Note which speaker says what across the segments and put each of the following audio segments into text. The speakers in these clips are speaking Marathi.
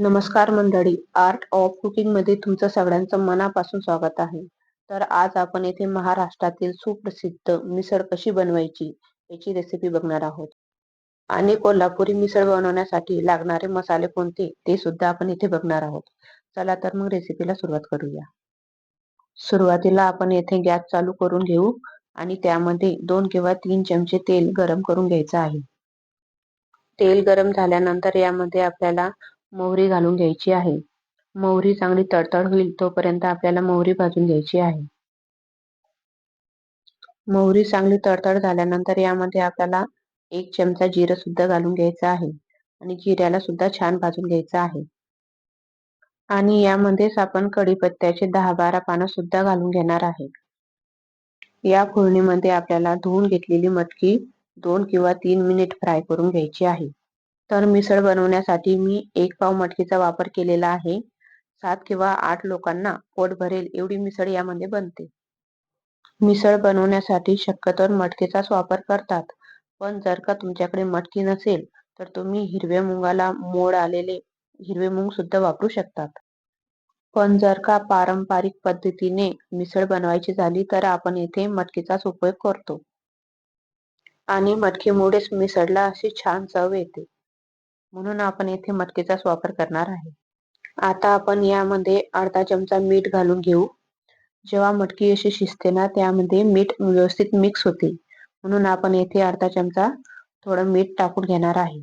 Speaker 1: नमस्कार मंडळी आर्ट ऑफ कुकिंगमध्ये तुमचं सगळ्यांचं मनापासून स्वागत आहे. तर आज आपण येथे महाराष्ट्रातील सुप्रसिद्ध मिसळ कशी बनवायची याची रेसिपी बघणार आहोत. आणि कोल्हापुरी मिसळ बनवण्यासाठी लागणारे मसाले कोणते ते सुद्धा आपण इथे बघणार आहोत. चला तर मग रेसिपीला सुरुवात करूया. सुरुवातीला आपण येथे गॅस चालू करून घेऊ आणि त्यामध्ये दोन किंवा तीन चमचे तेल गरम करून घ्यायचं आहे. तेल गरम झाल्यानंतर यामध्ये आपल्याला मोहरी घालून घ्यायची आहे. मोहरी चांगली तडतड होईल तोपर्यंत आपल्याला मोहरी भाजून घ्यायची आहे. मोहरी चांगली तडतड झाल्यानंतर यामध्ये आपल्याला एक चमचा जिरं सुद्धा घालून घ्यायचं आहे आणि जिऱ्याला सुद्धा छान भाजून घ्यायचं आहे. आणि यामध्येच आपण कढीपत्त्याचे दहा बारा पानं सुद्धा घालून घेणार आहे. या फोडणीमध्ये आपल्याला धुवून घेतलेली मटकी दोन किंवा तीन मिनिट फ्राय करून घ्यायची आहे. तर मिसळ बनवण्यासाठी मी एक पाव मटकीचा वापर केलेला आहे. सात किंवा आठ लोकांना पोट भरेल एवढी मिसळ यामध्ये बनते. मिसळ बनवण्यासाठी शक्यतोवर मटकीचाच वापर करतात. पण जर का तुमच्याकडे मटकी नसेल तर तुम्ही हिरव्या मुंगाला मोड आलेले हिरवे मुंग सुद्धा वापरू शकतात. पण जर का पारंपरिक पद्धतीने मिसळ बनवायची झाली तर आपण येथे मटकीचाच उपयोग करतो. आणि मटकीमुळेच मिसळला अशी छान चव येते. म्हणून आपण येथे मटकेचाच वापर करणार आहे. आता आपण यामध्ये अर्धा चमचा मीठ घालून घेऊ. जेव्हा मटकी अशी शिजते ना त्यामध्ये मीठ व्यवस्थित मिक्स होते. म्हणून आपण येथे अर्धा चमचा थोडं मीठ टाकून घेणार आहे.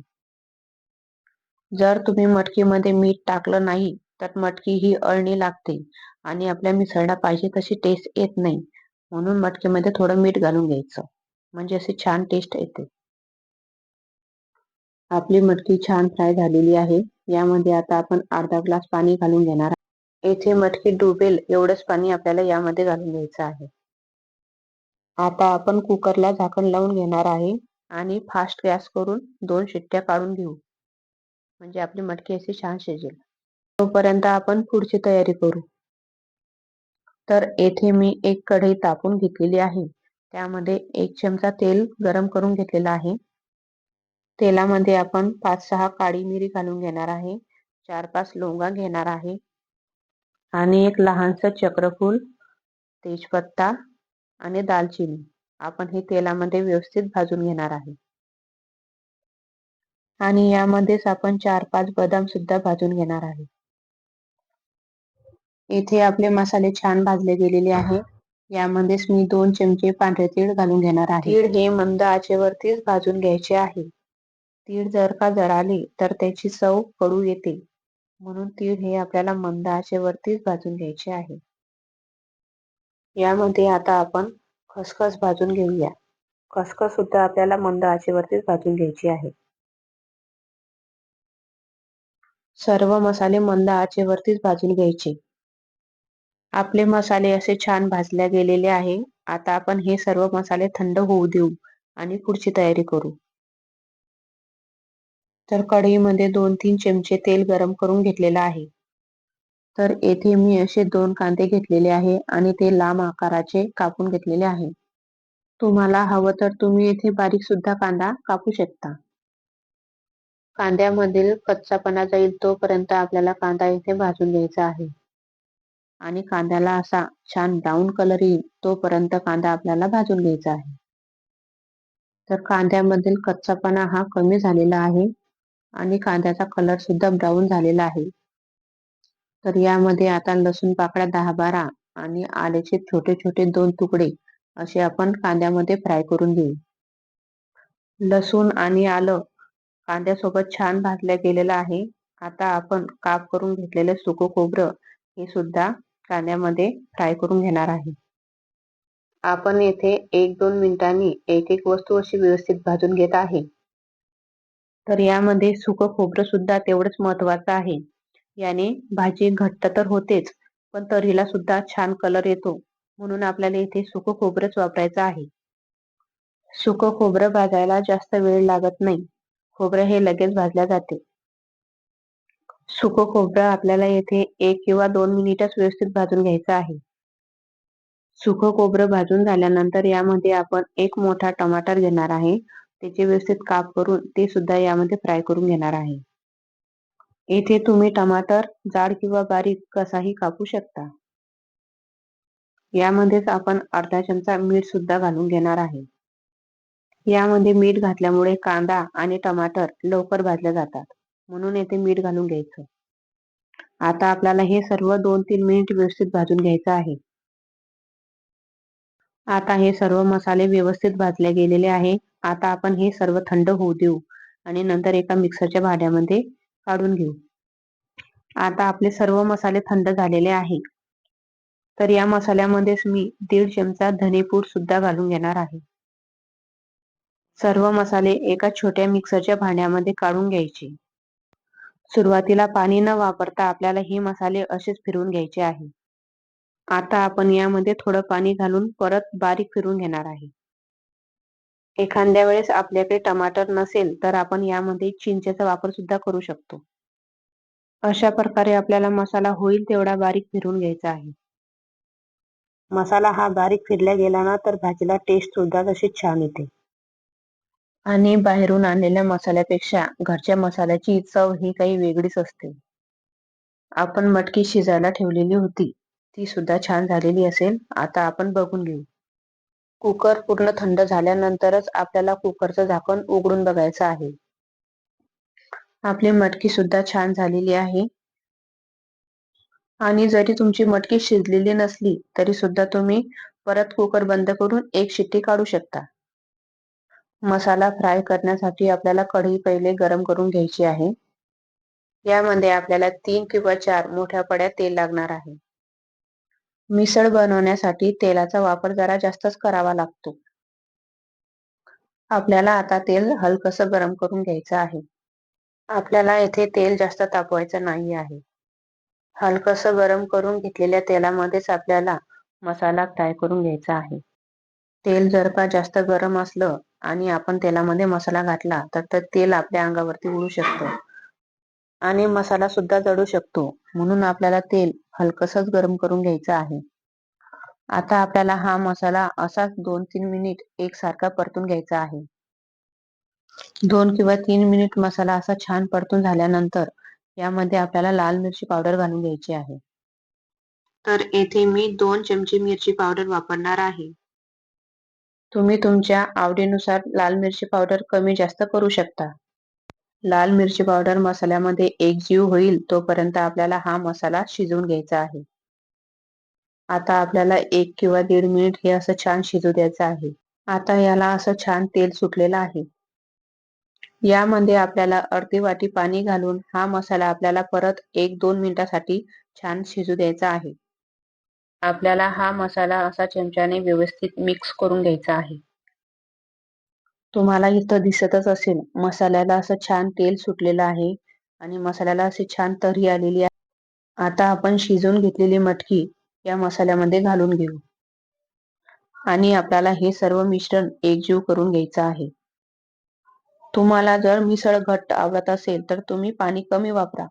Speaker 1: जर तुम्ही मटकीमध्ये मीठ टाकलं नाही तर मटकी ही अळणी लागते आणि आपल्या मिसळला पाहिजे तशी टेस्ट येत नाही. म्हणून मटकीमध्ये थोडं मीठ घालून घ्यायचं. म्हणजे अशी छान टेस्ट येते. आपली मटकी छान फ्राय झालेली आहे. यामध्ये आता आपण अर्धा ग्लास पाणी घालून घेणार येथे मटकी डुबेल एवढंच पाणी आपल्याला यामध्ये घालून घ्यायचं आहे. आता आपण कुकरला झाकण लावून घेणार आहे आणि फास्ट गॅस करून दोन शिट्ट्या काढून घेऊ. म्हणजे आपली मटकी अशी छान शिजेल. तोपर्यंत आपण पुढची तयारी करू. तर येथे मी एक कढई तापून घेतलेली आहे. त्यामध्ये एक चमचा तेल गरम करून घेतलेला आहे. तेलामध्ये आपण पाच सहा काळी मिरी घालून घेणार आहे. चार पाच लोंगा घेणार आहे. आणि एक लहानस चक्रफूल तेजपत्ता आणि दालचिनी आपण हे तेलामध्ये व्यवस्थित भाजून घेणार आहे. आणि यामध्येच आपण चार पाच बदाम सुद्धा भाजून घेणार आहे. इथे आपले मसाले छान भाजले गेलेले आहे. यामध्येच मी दोन चमचे पांढरे तीळ घालून घेणार आहे. तीळ हे मंद आचेवरतीच भाजून घ्यायचे आहे. तीळ जर का जळाले तर त्याची चव कडू येते. म्हणून तीळ हे आपल्याला मंद आचेवरतीच भाजून घ्यायचे आहे. यामध्ये आता आपण खसखस भाजून घेऊया. खसखस सुद्धा आपल्याला मंद आचेवरतीच भाजून घ्यायची आहे. सर्व मसाले मंद आचेवरतीच भाजून घ्यायचे. आपले मसाले असे छान भाजल्या गेलेले आहे. आता आपण हे सर्व मसाले थंड होऊ देऊ आणि पुढची तयारी करू. तर कढईमध्ये दोन तीन चमचे तेल गरम करून घेतलेलं आहे. तर येथे मी असे दोन कांदे घेतलेले आहे आणि ते लांब आकाराचे कापून घेतलेले आहे. तुम्हाला हवं तर तुम्ही येथे बारीक सुद्धा कांदा कापू शकता. कांद्यामधील कच्चापणा जाईल तोपर्यंत आपल्याला कांदा इथे भाजून घ्यायचा आहे. आणि कांद्याला असा छान ब्राऊन कलर येईल तोपर्यंत कांदा आपल्याला भाजून घ्यायचा आहे. तर कांद्यामधील कच्चापणा हा कमी झालेला आहे. आणि कांद्याचा कलर सुद्धा ब्राऊन झालेला आहे. तर यामध्ये आता लसूण पाकळ्या दहा बारा आणि आल्याचे छोटे छोटे दोन तुकडे असे आपण कांद्यामध्ये फ्राय करून घेऊ. लसूण आणि आलं कांद्यासोबत छान भाजल्या गेलेलं आहे. आता आपण काप करून घेतलेलं सुकं खोबरं हे सुद्धा कांद्यामध्ये फ्राय करून घेणार आहे. आपण येथे एक दोन मिनिटांनी एक एक वस्तू अशी व्यवस्थित भाजून घेत आहे. तर यामध्ये सुकं खोबरं सुद्धा तेवढंच महत्वाचं आहे. याने भाजी घट्ट तर होतेच पण तरीला सुद्धा छान कलर येतो. म्हणून आपल्याला इथे सुकं खोबरंच वापरायचं आहे. सुकं खोबरं भाजायला जास्त वेळ लागत नाही. खोबरं हे लगेच भाजल्या जाते. सुकं खोबरं आपल्याला येथे एक किंवा दोन मिनिटच व्यवस्थित भाजून घ्यायचं आहे. सुकं खोबरं भाजून झाल्यानंतर यामध्ये आपण एक मोठा टमाटर घेणार आहे. त्याचे व्यवस्थित काप करून ते सुद्धा यामध्ये फ्राय करून घेणार आहे. येथे तुम्ही टमाटर जाड किंवा बारीक कसाही कापू शकता. यामध्येच आपण अर्धा चमचा मीठ सुद्धा घालून घेणार आहे. यामध्ये मीठ घातल्यामुळे कांदा आणि टमाटर लवकर भाजले जातात. म्हणून येथे मीठ घालून घ्यायचं. आता आपल्याला हे सर्व दोन तीन मिनिट व्यवस्थित भाजून घ्यायचं आहे. आता हे सर्व मसाले व्यवस्थित भाजले गेलेले आहे. आता आपण हे सर्व थंड होऊ देऊ आणि नंतर एका मिक्सरच्या भांड्यामध्ये काढून घेऊ. आता आपले सर्व मसाले थंड झालेले आहे तर या मसाल्यामध्येच मी दीड चमचा धनेपूड सुद्धा घालून घेणार आहे. सर्व मसाले एका छोट्या मिक्सरच्या भांड्यामध्ये काढून घ्यायचे. सुरुवातीला पाणी न वापरता आपल्याला हे मसाले असेच फिरवून घ्यायचे आहे. आता आपण यामध्ये थोडं पाणी घालून परत बारीक फिरून घेणार आहे. एखाद्या वेळेस आपल्याकडे टमाटर नसेल तर आपण यामध्ये चिंचेचा वापर सुद्धा करू शकतो. अशा प्रकारे आपल्याला मसाला होईल तेवढा बारीक फिरून घ्यायचा आहे. मसाला हा बारीक फिरला गेला ना तर भाजीला टेस्ट सुद्धा तशी छान येते. आणि बाहेरून आणलेल्या मसाल्यापेक्षा घरच्या मसाल्याची चव ही काही वेगळीच असते. आपण मटकी शिजायला ठेवलेली होती ती सुद्धा छान झालेली असेल आता आपण बघून घेऊ. कुकर पूर्ण थंड झाल्यानंतरच आपल्याला कुकरचं झाकण उघडून बघायचं आहे. आपली मटकी सुद्धा छान झालेली आहे. आणि जरी तुमची मटकी शिजलेली नसली तरी सुद्धा तुम्ही परत कुकर बंद करून एक शिट्टी काढू शकता. मसाला फ्राय करण्यासाठी आपल्याला कढई पहिले गरम करून घ्यायची आहे. यामध्ये आपल्याला तीन किंवा चार मोठ्या पड्या तेल लागणार आहे. मिसळ बनवण्यासाठी तेलाचा वापर जरा जास्तच करावा लागतो. आपल्याला आता तेल हलकस गरम करून घ्यायचं आहे. आपल्याला येथे तेल जास्त तापवायचं नाही आहे. हलकस गरम करून घेतलेल्या तेलामध्येच आपल्याला मसाला फ्राय करून घ्यायचा आहे. तेल जर का जास्त गरम असलं आणि आपण तेलामध्ये मसाला घातला तर तेल आपल्या अंगावरती उडू शकतं. आणि मसाला सुद्धा जळू शकतो. म्हणून आपल्याला तेल हलकसच गरम करून घ्यायचं आहे. आता आपल्याला हा मसाला असाच दोन तीन मिनिट एकसारखा परतून घ्यायचा आहे. दोन किंवा तीन मिनिट मसाला असा छान परतून झाल्यानंतर यामध्ये आपल्याला लाल मिरची पावडर घालून घ्यायची आहे. तर येथे मी दोन चमचे मिरची पावडर वापरणार आहे. तुम्ही तुमच्या आवडीनुसार लाल मिरची पावडर कमी जास्त करू शकता. लाल मिरची पावडर मसाल्यामध्ये एकजीव होईल तोपर्यंत आपल्याला हा मसाला शिजवून घ्यायचा आहे. आता आपल्याला एक किंवा दीड मिनिट हे असं छान शिजू द्यायचं आहे. आता याला असं छान तेल सुटलेलं आहे. यामध्ये आपल्याला अर्धी वाटी पाणी घालून हा मसाला आपल्याला परत एक दोन मिनिटासाठी छान शिजू द्यायचा आहे. आपल्याला हा मसाला असा चमच्याने व्यवस्थित मिक्स करून घ्यायचा आहे. तुम्हाला इथं दिसतच असेल. मसाल्याला असं छान तेल सुटलेलं आहे आणि मसाल्याला अशी छान तरी आलेली आहे. आता आपण शिजवून घेतलेली मटकी या मसाल्यामध्ये घालून घेऊ. आणि आपल्याला हे सर्व मिश्रण एकजीव करून घ्यायचं आहे. तुम्हाला जर मिसळ घट्ट आवडत असेल तर तुम्ही पाणी कमी वापरा.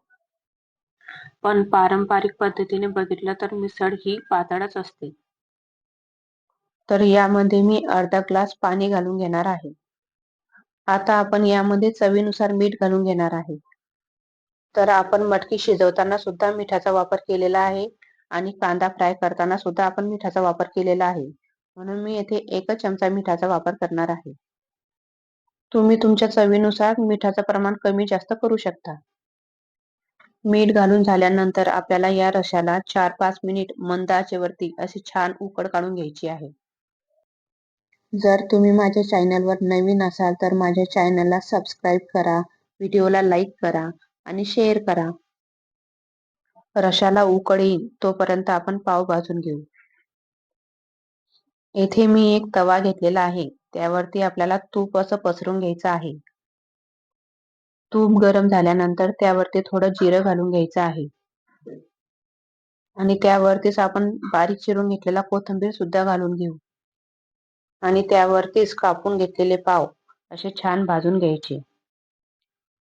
Speaker 1: पण पारंपरिक पद्धतीने बघितलं तर मिसळ ही पातळच असते. तर यामध्ये मी अर्धा ग्लास पाणी घालून घेणार आहे. आता आपण यामध्ये चवीनुसार मीठ घालून घेणार आहे. तर आपण मटकी शिजवताना सुद्धा मिठाचा वापर केलेला आहे आणि कांदा फ्राय करताना सुद्धा आपण मिठाचा वापर केलेला आहे. म्हणून मी येथे एकच चमचा मिठाचा वापर करणार आहे. तुम्ही तुमच्या चवीनुसार मिठाचं प्रमाण कमी जास्त करू शकता. मीठ घालून झाल्यानंतर आपल्याला या रशाला चार पाच मिनिट मंद आचेवरती अशी छान उकड काढून घ्यायची आहे. जर तुम्ही माझ्या चॅनलवर नवीन असाल तर माझ्या चॅनलला सबस्क्राईब करा व्हिडिओला लाईक करा आणि शेअर करा. रशाला उकड येईल तोपर्यंत आपण पाव भाजून घेऊ. येथे मी एक तवा घेतलेला आहे. त्यावरती आपल्याला तूप असं पसरून घ्यायचं आहे. तूप गरम झाल्यानंतर त्यावरती थोडं जिरं घालून घ्यायचं आहे. आणि त्यावरतीच आपण बारीक चिरून घेतलेला कोथिंबीर सुद्धा घालून घेऊ. आणि त्यावरतीच कापून घेतलेले पाव असे छान भाजून घ्यायचे.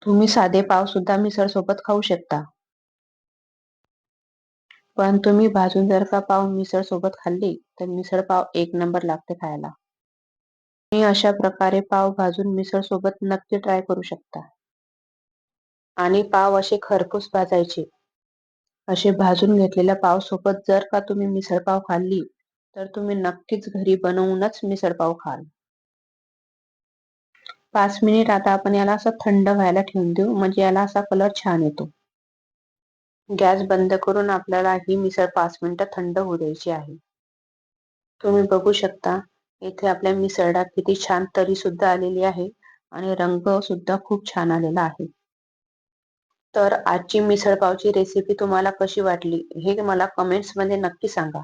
Speaker 1: तुम्ही साधे पाव सुद्धा मिसळ सोबत खाऊ शकता. पण तुम्ही भाजून जर का पाव मिसळ सोबत खाल्ली तर मिसळ पाव एक नंबर लागते खायला. तुम्ही अशा प्रकारे पाव भाजून मिसळ सोबत नक्की ट्राय करू शकता. आणि पाव असे खरपूस भाजायचे. असे भाजून घेतलेल्या पाव सोबत जर का तुम्ही मिसळपाव खाल्ली तर तुम्ही नक्कीच घरी बनवूनच मिसळपाव खाल. पाच मिनिट आता आपण याला असं थंड व्हायला ठेवून देऊ म्हणजे याला असा कलर छान येतो. गॅस बंद करून आपल्याला ही मिसळ पाच मिनिटं थंड होऊ द्यायची आहे. तुम्ही बघू शकता इथे आपल्या मिसळला किती छान तरी सुद्धा आलेली आहे आणि रंग सुद्धा खूप छान आलेला आहे. तर आजची मिसळपावची रेसिपी तुम्हाला कशी वाटली हे मला कमेंट्समध्ये नक्की सांगा.